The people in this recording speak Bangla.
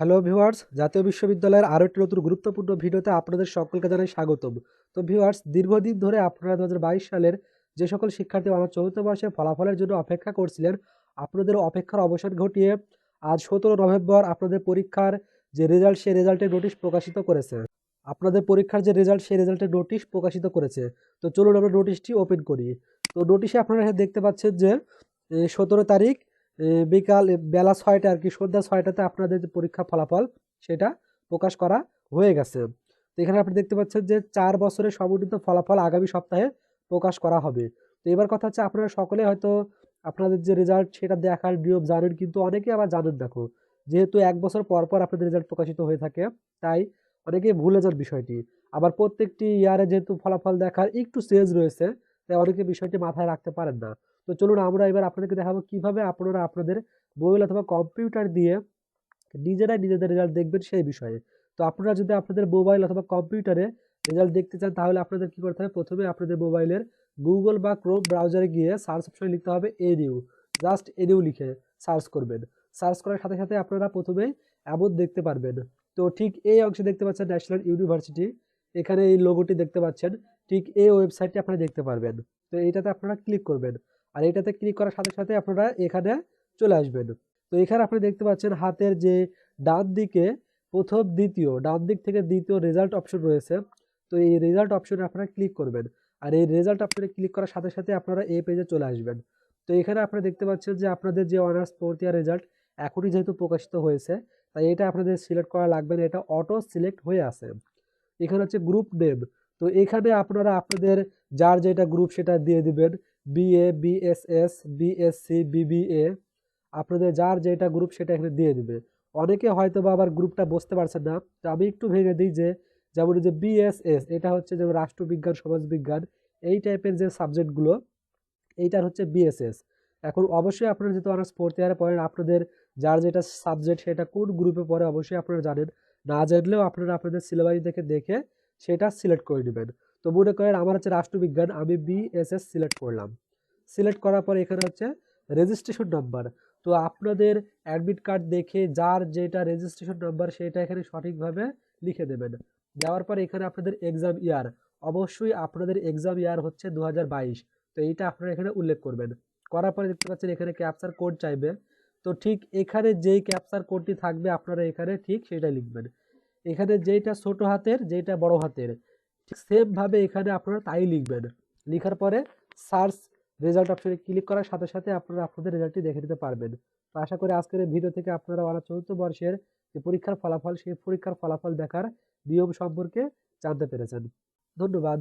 হ্যালো ভিউয়ার্স, জাতীয় বিশ্ববিদ্যালয়ের আরও একটি নতুন গুরুত্বপূর্ণ ভিডিওতে আপনাদের সকলকে জানাই স্বাগতম। তো ভিউয়ার্স, দীর্ঘদিন ধরে আপনারা দু হাজার বাইশ সালের যে সকল শিক্ষার্থী আমার চতুর্থ বর্ষে ফলাফলের জন্য অপেক্ষা করছিলেন, আপনাদের অপেক্ষার অবসান ঘটিয়ে আজ সতেরো নভেম্বর আপনাদের পরীক্ষার যে রেজাল্ট, সেই রেজাল্টের নোটিশ প্রকাশিত করেছে। আপনাদের পরীক্ষার যে রেজাল্ট, সেই রেজাল্টের নোটিশ প্রকাশিত করেছে। তো চলুন আমরা নোটিশটি ওপেন করি। তো নোটিশে আপনারা দেখতে পাচ্ছেন যে সতেরো তারিখ বিকাল বেলা ছয়টা আর কি, সন্ধ্যা ছয়টাতে আপনাদের যে পরীক্ষার ফলাফল, সেটা প্রকাশ করা হয়ে গেছে। তো এখানে আপনি দেখতে পাচ্ছেন যে চার বছরের সমন্বিত ফলাফল আগামী সপ্তাহে প্রকাশ করা হবে। তো এবার কথা হচ্ছে আপনারা সকলে হয়তো আপনাদের যে রেজাল্ট সেটা দেখার নিয়ম জানেন, কিন্তু অনেকে আবার জানেন দেখো, যেহেতু এক বছর পর পর আপনাদের রেজাল্ট প্রকাশিত হয়ে থাকে, তাই অনেকেই ভুলে যান বিষয়টি। আবার প্রত্যেকটি ইয়ারে যেহেতু ফলাফল দেখার একটু চেঞ্জ রয়েছে তাই অনেকে বিষয়টি মাথায় রাখতে পারেন না। তো চলুন আমরা এবার আপনাদেরকে দেখাবো কীভাবে আপনারা আপনাদের মোবাইল অথবা কম্পিউটার দিয়ে নিজেরাই নিজেদের রেজাল্ট দেখবেন সেই বিষয়ে। তো আপনারা যদি আপনাদের মোবাইল অথবা কম্পিউটারে রেজাল্ট দেখতে চান, তাহলে আপনাদের কী করতে হবে? প্রথমে আপনাদের মোবাইলের গুগল বা ক্রোম ব্রাউজারে গিয়ে সার্চ অপশনে লিখতে হবে এনিউ জাস্ট এনিউ লিখে সার্চ করবেন। সার্চ করার সাথে সাথে আপনারা প্রথমেই এমন দেখতে পারবেন। তো ঠিক এই অংশে দেখতে পাচ্ছেন ন্যাশনাল ইউনিভার্সিটি এখানে এই লোগোটি দেখতে পাচ্ছেন। ঠিক এই ওয়েবসাইটটি আপনারা দেখতে পারবেন। তো এইটাতে আপনারা ক্লিক করবেন। আর এটাতে ক্লিক করার সাথে সাথে আপনারা এখানে চলে আসবেন। তো এখানে আপনি দেখতে পাচ্ছেন হাতের যে ডান দিকে প্রথম দ্বিতীয়, ডান দিক থেকে দ্বিতীয় রেজাল্ট অপশন রয়েছে। তো এই রেজাল্ট অপশনে আপনারা ক্লিক করবেন। আর এই রেজাল্ট অপশনে ক্লিক করার সাথে সাথে আপনারা এই পেজে চলে আসবেন। তো এখানে আপনারা দেখতে পাচ্ছেন যে আপনাদের যে অনার্স ফোর্থ ইয়ার রেজাল্ট এখনই যেহেতু প্রকাশিত হয়েছে, তাই এটা আপনাদের সিলেক্ট করা লাগবে না, এটা অটো সিলেক্ট হয়ে আছে। এখানে হচ্ছে গ্রুপ নেম তো এখানে আপনারা আপনাদের যার যেটা গ্রুপ সেটা দিয়ে দিবেন। বিএ বিএসএস বিএসসি বিবিএ আপনাদের যার যেটা গ্রুপ সেটা এখানে দিয়ে দিবে। অনেকে হয়তো বা আবার গ্রুপটা বুঝতে পারছেন না। তো আমি একটু ভেঙে দিই যে, যেমন যে বিএসএস এটা হচ্ছে যেমন রাষ্ট্রবিজ্ঞান, সমাজবিজ্ঞান, এই টাইপের যে সাবজেক্টগুলো এইটার হচ্ছে বিএসএস এখন অবশ্যই আপনারা যেহেতু অনার্স ফোর্থ ইয়ারে পড়েন, আপনাদের যার যেটা সাবজেক্ট সেটা কোন গ্রুপে পড়ে অবশ্যই আপনারা জানেন। না জানলেও আপনারা আপনাদের সিলেবাস দেখে দেখে সেটা সিলেক্ট করে নেবেন। তো মনে করেন আমার হচ্ছে রাষ্ট্রবিজ্ঞান, আমি বিএসএস সিলেক্ট করলাম। সিলেক্ট করার পর এখানে হচ্ছে রেজিস্ট্রেশন নাম্বার তো আপনাদের অ্যাডমিট কার্ড দেখে যার যেটা রেজিস্ট্রেশন নাম্বার সেটা এখানে সঠিকভাবে লিখে দেবেন। দেওয়ার পর এখানে আপনাদের এক্সাম ইয়ার অবশ্যই আপনাদের এক্সাম ইয়ার হচ্ছে দু হাজার বাইশ। তো এইটা আপনারা এখানে উল্লেখ করবেন। করার পরে দেখতে পাচ্ছেন এখানে ক্যাপচার কোড চাইবে। তো ঠিক এখানে যেই ক্যাপচার কোডটি থাকবে আপনারা এখানে ঠিক সেটা লিখবেন। এখানে যেইটা ছোট হাতের, যেইটা বড় হাতের, ঠিক সেমভাবে এখানে আপনারা তাই লিখবেন। লেখার পরে সার্চ রেজাল্ট অপশনে ক্লিক করার সাথে সাথে আপনারা আপনাদের রেজাল্টটি দেখে নিতে পারবেন। তো আশা করি আজকের ভিডিও থেকে আপনারা আমার চতুর্থ বর্ষের যে পরীক্ষার ফলাফল, সেই পরীক্ষার ফলাফল দেখার নিয়ম সম্পর্কে জানতে পেরেছেন। ধন্যবাদ।